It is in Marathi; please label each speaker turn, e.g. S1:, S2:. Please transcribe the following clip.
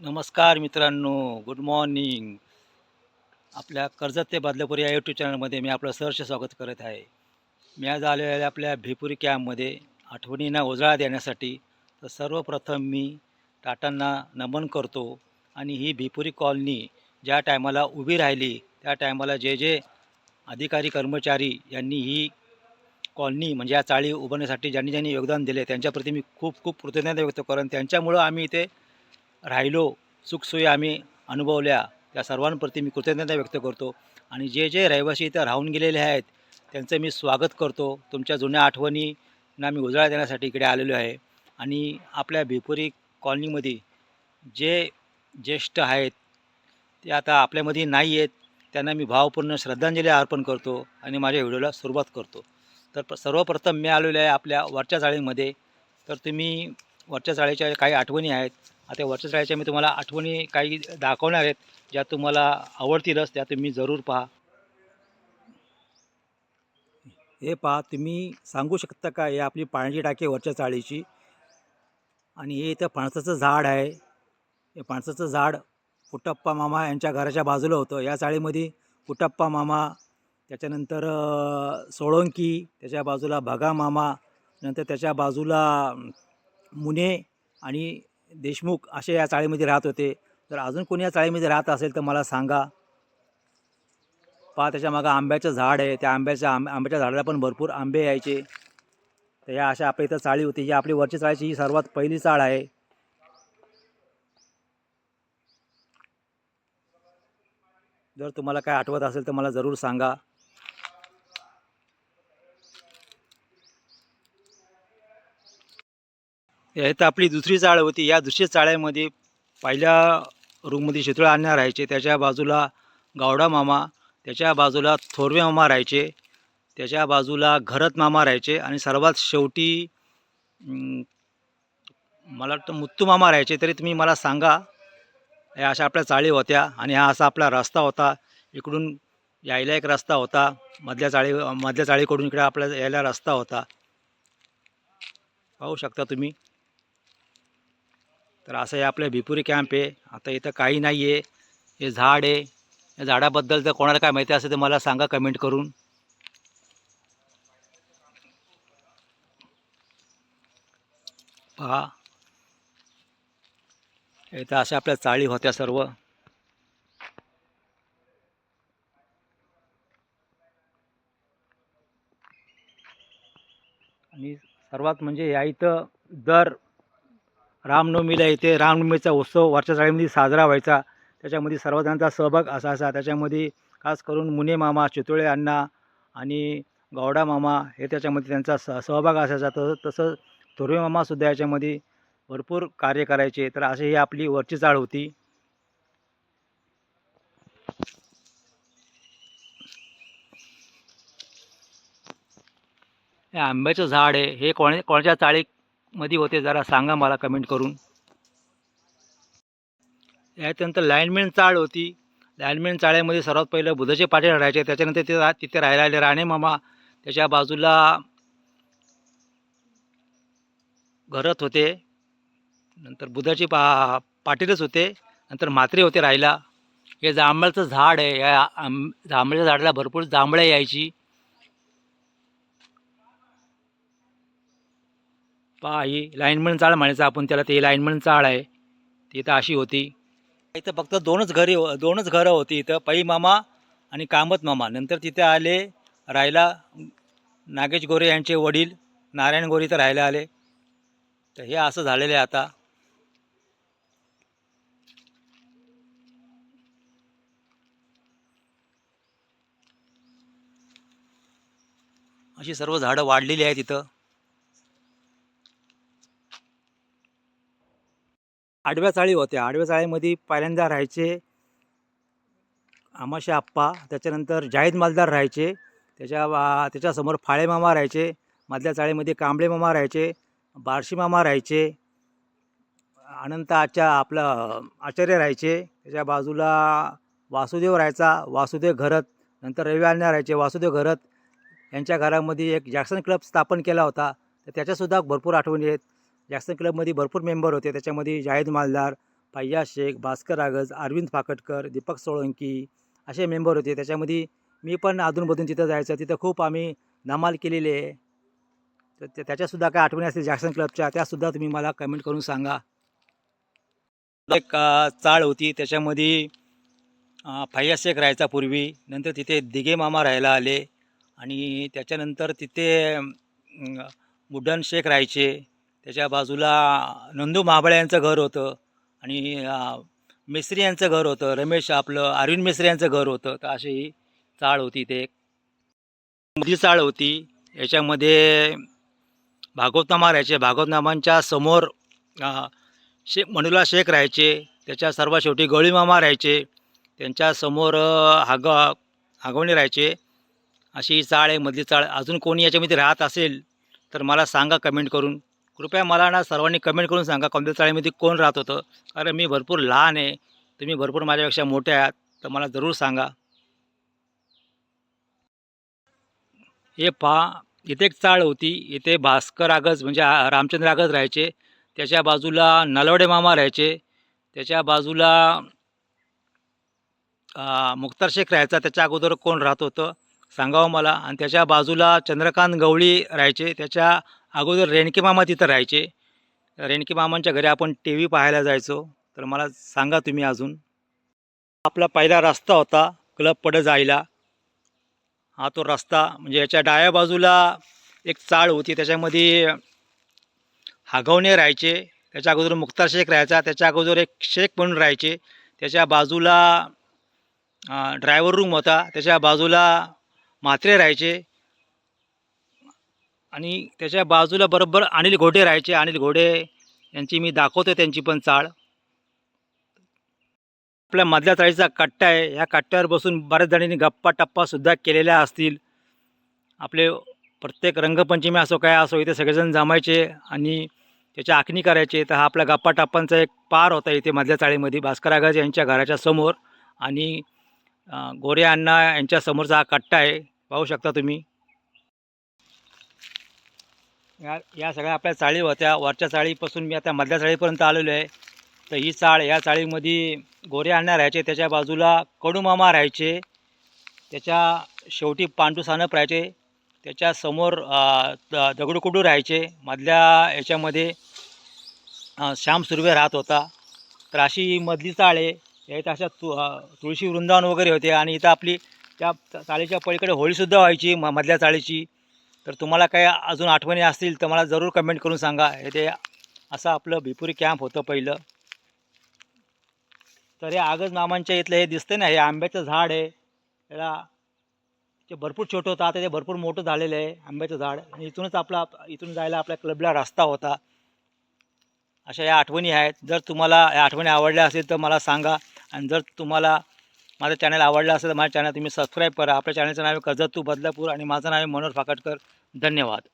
S1: नमस्कार मित्रांनो गुड मॉर्निंग आपल्या कर्जत ते बदलापूर या यूट्यूब चॅनलमध्ये मी आपलं सहर्ष स्वागत करत आहे. मी आज आलेल्या आपल्या भिपुरी कॅम्पमध्ये आठवणींना उजाळा देण्यासाठी. तर सर्वप्रथम मी टाटांना नमन करतो आणि ही भिपुरी कॉलनी ज्या टायमाला उभी राहिली त्या टायमाला जे जे अधिकारी कर्मचारी यांनी ही कॉलनी म्हणजे या चाळी उभारण्यासाठी ज्यांनी ज्यांनी योगदान दिले त्यांच्याप्रती मी खूप खूप कृतज्ञता व्यक्त करेन. त्यांच्यामुळं आम्ही इथे राहिलो सुखसोयी आम्ही अनुभवल्या. त्या सर्वांप्रती मी कृतज्ञता व्यक्त करतो. आणि जे जे रहिवासी इथं राहून गेलेले आहेत त्यांचं मी स्वागत करतो. तुमच्या जुन्या आठवणींना मी उजाळा देण्यासाठी इकडे आलेलो आहे. आणि आपल्या भिपुरी कॉलनीमध्ये जे ज्येष्ठ आहेत ते आता आपल्यामध्ये नाही आहेत त्यांना मी भावपूर्ण श्रद्धांजली अर्पण करतो आणि माझ्या व्हिडिओला सुरुवात करतो. तर प- सर्वप्रथम मी आलेलो आहे आपल्या वरच्या चाळीमध्ये तर तुम्ही वरच्या चाळीच्या काही आठवणी आहेत. आता वरच्या चाळीच्या मी तुम्हाला आठवणी काही दाखवणार आहेत ज्या तुम्हाला आवडतीलच त्या तुम्ही जरूर पहा. हे पहा तुम्ही सांगू शकता का हे आपली पाण्याची टाकी वरच्या चाळीची आणि हे इथं फणसाचं झाड आहे. हे फणसाचं झाड कुटप्पा मामा यांच्या घराच्या बाजूला होतं. या चाळीमध्ये कुटप्पा मामा त्याच्यानंतर सोळंकी त्याच्या बाजूला भगा मामा नंतर त्याच्या बाजूला मुने आणि देशमुख असे या चाळीमध्ये राहत होते. जर अजून कोणी या चाळीमध्ये राहत असेल तर मला सांगा. पहा त्याच्या मागं आंब्याचं झाड आहे. त्या आंब्याच्या आंब आंब्याच्या झाडाला पण भरपूर आंबे यायचे. तर या अशा आपल्या इथं चाळी होती. ही आपली वरची चाळीची ही सर्वात पहिली चाळ आहे. जर तुम्हाला काय आठवत असेल तर मला जरूर सांगा. तर आपली दुसरी चाळ होती. या दुसऱ्या चाळ्यामध्ये पहिल्या रूममध्ये शितळ अण्णा राहायचे. त्याच्या बाजूला गावडा मामा त्याच्या बाजूला थोरवे मामा राहायचे त्याच्या बाजूला घरत मामा राहायचे आणि सर्वात शेवटी मला वाटतं मुत्तू मामा राहायचे. तरी तुम्ही मला सांगा या अशा आपल्या चाळी होत्या आणि हा असा आपला रस्ता होता. इकडून यायला एक रस्ता होता. मधल्या चाळी मधल्या चाळीकडून इकडे आपल्या यायला रस्ता होता. पाहू शकता तुम्ही. तर असं हे आपलं भिपुरी कॅम्प आहे. आता इथं काही नाही आहे हे झाड आहे. या झाडाबद्दल जर कोणाला काय माहिती असेल तर मला सांगा कमेंट करून. पहा. इथं अशा आपल्या चाळी होत्या सर्व. आणि सर्वात म्हणजे या इथं दर रामनवमीला इथे रामनवमीचा उत्सव वरच्या चाळीमध्ये साजरा व्हायचा. त्याच्यामध्ये सर्वजणांचा सहभाग असायचा त्याच्यामध्ये खास करून मुने मामा चितोळे अण्णा आणि गौडा मामा हे त्याच्यामध्ये त्यांचा स सहभाग असायचा तसं तसं थोरवे मामासुद्धा याच्यामध्ये भरपूर कार्य करायचे. तर अशी ही आपली वरची चाळ होती. हे आंब्याचं झाड आहे. हे कोण कोणाच्या मध्ये होते जरा सांगा मला कमेंट करून. याच्यानंतर लाईनमॅन चाळ होती. लाईनमेन चाळ्यामध्ये सर्वात पहिलं बुधाचे पाटील राहायचे. त्याच्यानंतर ते तिथे राहायला आले राणे मामा. त्याच्या बाजूला घरत होते. नंतर बुधाचे पा पाटीलच होते. नंतर मात्रे होते राहायला. हे जांभळाचं झाड आहे. या आंब जांभळ्याच्या झाडाला भरपूर जांभळं यायची. पहा ही लाईनमन चाळ म्हणायचं आपण त्याला ते लाईनमन चाळ आहे. ती तर अशी होती. इथं फक्त दोनच घरे दोनच घरं होती. इथं पै मामा आणि कामत मामा. नंतर तिथे आले राहायला नागेश गोरे यांचे वडील नारायण गोरे इथं राहायला आले. तर हे असं झालेलं आहे आता. अशी सर्व झाडं वाढलेली आहेत इथं. आडव्या चाळी होत्या. आडव्या चाळीमध्ये पहिल्यांदा राहायचे आमाशे आप्पा त्याच्यानंतर जाहीद मालदार राहायचे. त्याच्या त्याच्यासमोर फाळे मामा राहायचे. मधल्या चाळीमध्ये कांबळे मामा राहायचे. बार्शी मामा राहायचे. अनंत आचा आपलं आचार्य राहायचे. त्याच्या बाजूला वासुदेव राहायचा. वासुदेव घरत. नंतर रवी राहायचे वासुदेव घरत. यांच्या घरामध्ये एक जॅक्सन क्लब स्थापन केला होता. तर त्याच्यासुद्धा भरपूर आठवणी आहेत. जॅक्सन क्लबमध्ये भरपूर मेंबर होते. त्याच्यामध्ये जाहीद मालदार फैया शेख भास्कर आगज अरविंद फाकटकर दीपक सोळंकी असे मेंबर होते. त्याच्यामध्ये मी पण अधूनमधून तिथं जायचं तिथं खूप आम्ही धमाल केलेली आहे. तर त्या- त्याच्यासुद्धा काय आठवणी असतील जॅक्सन क्लबच्या? त्यासुद्धा तुम्ही मला कमेंट करून सांगा. एक चाळ होती. त्याच्यामध्ये फैया शेख राहायचा पूर्वी. नंतर तिथे दिघे मामा राहायला आले. आणि त्याच्यानंतर तिथे मुड्डन शेख राहायचे. त्याच्या बाजूला नंदू महाबळे यांचं घर होतं आणि मिस्त्री यांचं घर होतं. रमेश आपलं अरविंद मिस्त्री यांचं घर होतं. तर अशी ही चाळ होती ते एक मधली चाळ होती. याच्यामध्ये भागवतनामा राहायचे. भागवतनामांच्या समोर शे मनुला शेख राहायचे. त्याच्या सर्वात शेवटी गळीमामा राहायचे. त्यांच्यासमोर हाग हागवणे राहायचे. अशी चाळ आहे मधली चाळ. अजून कोणी याच्यामध्ये राहत असेल तर मला सांगा कमेंट करून. कृपया मला ना सर्वांनी कमेंट करून सांगा कोणत्या चाळीमध्ये कोण राहत होतं? कारण मी भरपूर लहान आहे. तुम्ही भरपूर माझ्यापेक्षा मोठे आहात तर मला जरूर सांगा. हे पहा इथे एक चाळ होती. इथे भास्कर आगज म्हणजे रामचंद्र आगज राहायचे. त्याच्या बाजूला नलवडे मामा राहायचे. त्याच्या बाजूला मुख्तार मुक्तार शेख राहायचा. त्याच्या अगोदर कोण राहत होतं? सांगावं मला. आणि त्याच्या बाजूला चंद्रकांत गवळी राहायचे. त्याच्या अगोदर रेणके मामा तिथं राहायचे. रेणके मामांच्या घरी आपण टी व्ही पाहायला जायचो. तर मला सांगा तुम्ही अजून. आपला पहिला रस्ता होता क्लब पडं जायला. हा तो रस्ता म्हणजे याच्या डाव्या बाजूला एक चाळ होती. त्याच्यामध्ये हागवणे राहायचे. त्याच्या अगोदर मुक्तार शेख राहायचा. त्याच्या अगोदर एक शेख म्हणून राहायचे. त्याच्या बाजूला ड्रायव्हर रूम होता. त्याच्या बाजूला म्हात्रे राहायचे. आणि त्याच्या बाजूला बरोबर अनिल घोडे राहायचे. अनिल घोडे यांची मी दाखवतो त्यांची पण चाळ. आपल्या मधल्या चाळीचा कट्टा आहे. ह्या कट्ट्यावर बसून बऱ्याच जणांनी गप्पा टप्पासुद्धा केलेल्या असतील. आपले प्रत्येक रंगपंचमी असो काय असो इथे सगळेजण जमायचे आणि त्याची आखणी करायचे. तर हा आपला गप्पा टप्पांचा एक पार होता इथे मधल्या चाळीमध्ये. भास्कर आगाज यांच्या घराच्या समोर आणि गोरे अण्णा यांच्या समोरचा हा कट्टा आहे. पाहू शकता तुम्ही. या या सगळ्या आपल्या चाळी होत्या. वरच्या चाळीपासून मी आता मधल्या चाळीपर्यंत आलेलो आहे. तर ही चाळ या चाळीमध्ये गोरे अण्णा राहायचे. त्याच्या बाजूला कडूमामा राहायचे. त्याच्या शेवटी पांडू सानप राहायचे. त्याच्यासमोर दगडूकुडू राहायचे. मधल्या याच्यामध्ये श्याम सुर्वे राहत होता. तर अशी मधली चाळ आहे. यात अशा तु तुळशी वृंदावन वगैरे होते. आणि इथं आपली त्या चाळीच्या पलीकडे होळीसुद्धा व्हायची म मधल्या चाळीची. तर तुम्हाला काही अजून आठवणी असतील तर मला जरूर कमेंट करून सांगा. हे ते असं आपलं भिपुरी कॅम्प होतं पहिलं. तर हे आगज मामांच्या इथलं हे दिसते ना हे आंब्याचं झाड आहे. याला ते भरपूर छोटं होतं आता ते भरपूर मोठं झालेलं आहे आंब्याचं झाड. आणि इथूनच आपला इथून जायला आपल्या क्लबला रस्ता होता. अशा या आठवणी आहेत. जर तुम्हाला या आठवणी आवडल्या असेल तर मला सांगा. आणि जर तुम्हाला माझं चॅनल आवडलं असेल तर माझ्या चॅनल तुम्ही सबस्क्राईब करा. आपल्या चॅनलचं नाव आहे कर्जतू बदलापूर आणि माझं नाव आहे मनोहर फाकटकर. धन्यवाद.